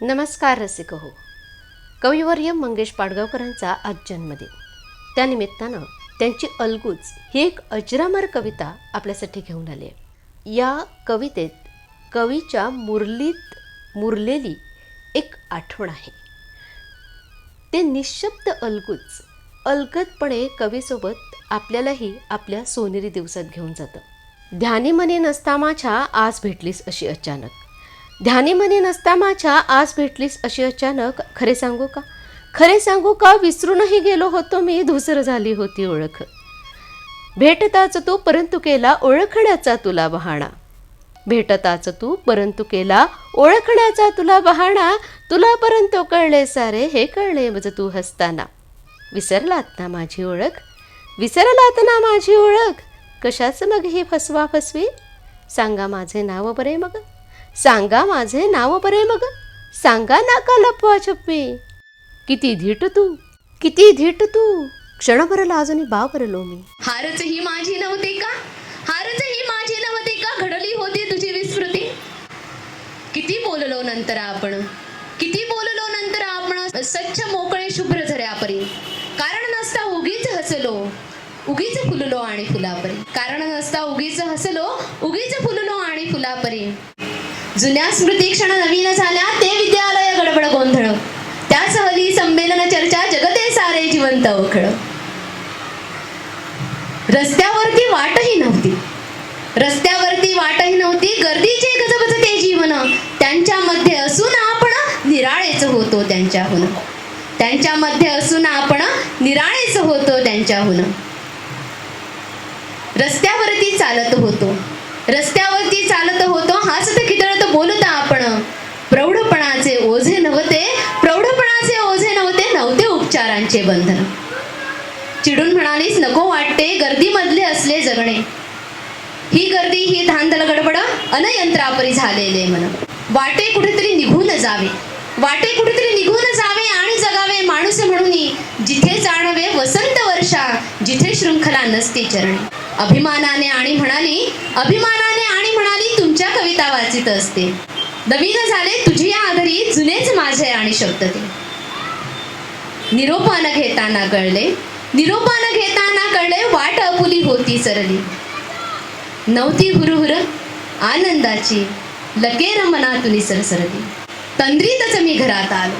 नमस्कार रसिक हो कविवर्य मंगेश पाडगावकरांचा आज जन्मदिन. त्यानिमित्तानं त्यांची अलगूच ही एक अजरामर कविता आपल्यासाठी घेऊन आली आहे. या कवितेत कवीच्या मुरलीत मुरलेली एक आठवण आहे. ते निशब्द अलगूच अलगदपणे कवीसोबत आपल्यालाही आपल्या सोनेरी दिवसात घेऊन जातं. ध्यानीमनी नसता माझ्या आज भेटलीस अशी अचानक. ध्यानीमनी नसता माझ्या आज भेटलीस अशी अचानक खरे सांगू का? खरे सांगू का? विसरूनही गेलो होतो मी धुसर झाली होती ओळख. भेटताच तू परंतु केला ओळखण्याचा तुला बहाणा. भेटताच तू परंतु केला ओळखण्याचा तुला बहाणा. तुला परंतु कळले सारे हे कळले मज तू हसताना. विसरलात ना माझी ओळख? विसरलात ना माझी ओळख? कशाच मग ही फसवा फसवी? सांगा माझे नाव बरे मग. सांगा माझे नाव बरे मग. सांगा नाका लपवा छप्पी. किती धीट तू किती धीट तू. क्षणभर लाजून बावरलो मी. हारच ही माझी नव्हती का? हारच ही माझी नव्हती का? घडली होती तुझी विस्मृती. किती बोललो नंतर आपण. किती बोललो नंतर आपण. स्वच्छ मोकळे शुभ्र झऱ्यापरी. कारण नसता उगीच हसलो. उगीच फुललो आणि फुलापरी. कारण नसता उगीच हसलो उगीच फुललो आणि फुलापरी. जुन्या स्मृती क्षण नवीन झाल्या ते विद्यालय गडबड गोंधळ. त्या सहली संमेलन चर्चा जगते सारे जिवंत ओखळ रस्त्यावरती वाटही नव्हती. रस्त्यावरती वाटही नव्हती गर्दीचे गजबज ते जीवन त्यांच्यामध्ये असून आपण निराळेच होतो त्यांच्याहून. त्यांच्यामध्ये असून आपण निराळेच होतो त्यांच्याहून. रस्त्यावरती चालत होतो. रस्त्यावरती चालत होतो हाच तर उपचारांचे बंधन. चिडून म्हणालीस नको वाटते गर्दीमधले असले जगणे. ही गर्दी ही धांदल गडबड अनयंत्रापरी झालेले मन. वाटे कुठेतरी निघून जावे. वाटे कुठेतरी निघून जावे आणि जगावे माणूस म्हणून जिथे जाणवे वसंत वर्षा जिथे शृंखला नसती चरणी. अभिमानाने आणि म्हणाली अभिमानाने आणि म्हणाली तुमच्या कविता वाचित असते. नवीन झाले तुझी या आधारी जुनेच माझे आणि शब्द ते. निरोपान घेताना कळले. निरोपान घेताना कळले वाट अपुली होती सरली. नव्हती हुरहुर आनंदाची लकेर मनातून सरसरली. तंद्रीतच मी घरात आलो.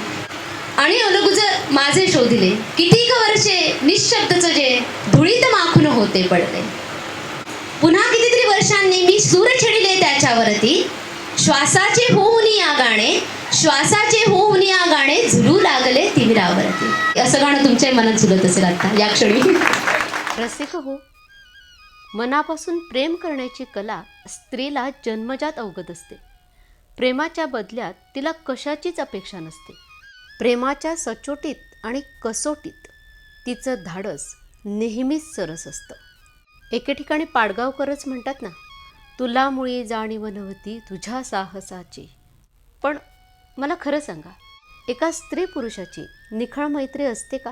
आणि अलगुज माझे शोधले कितीक वर्षे निशब्दच जे धुळीत माखून होते पडले. पुन्हा कितीतरी वर्षांनी मी सूर छेडिले त्याच्यावरती श्वासाचे होऊन या गाणे श्वासाचे होऊन या गाणे झुलू लागले तिमिरावरती. असं गाणं तुमच्या मनात झुलत असेल आता या क्षणी. रसिक हो मनापासून प्रेम करण्याची कला स्त्रीला जन्मजात अवगत असते. प्रेमाच्या बदल्यात तिला कशाचीच अपेक्षा नसते. प्रेमाच्या सचोटीत आणि कसोटीत तिचं धाडस नेहमीच सरस असतं. एके ठिकाणी पाडगावकरच म्हणतात ना तुला मुळी जाणीव नव्हती तुझ्या साहसाची. पण मला खरं सांगा एका स्त्री पुरुषाची निखळ मैत्री असते का?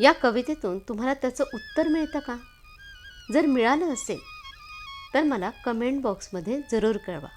या कवितेतून तुम्हाला त्याचं उत्तर मिळतं का? जर मिळालं असेल तर मला कमेंट बॉक्समध्ये जरूर कळवा.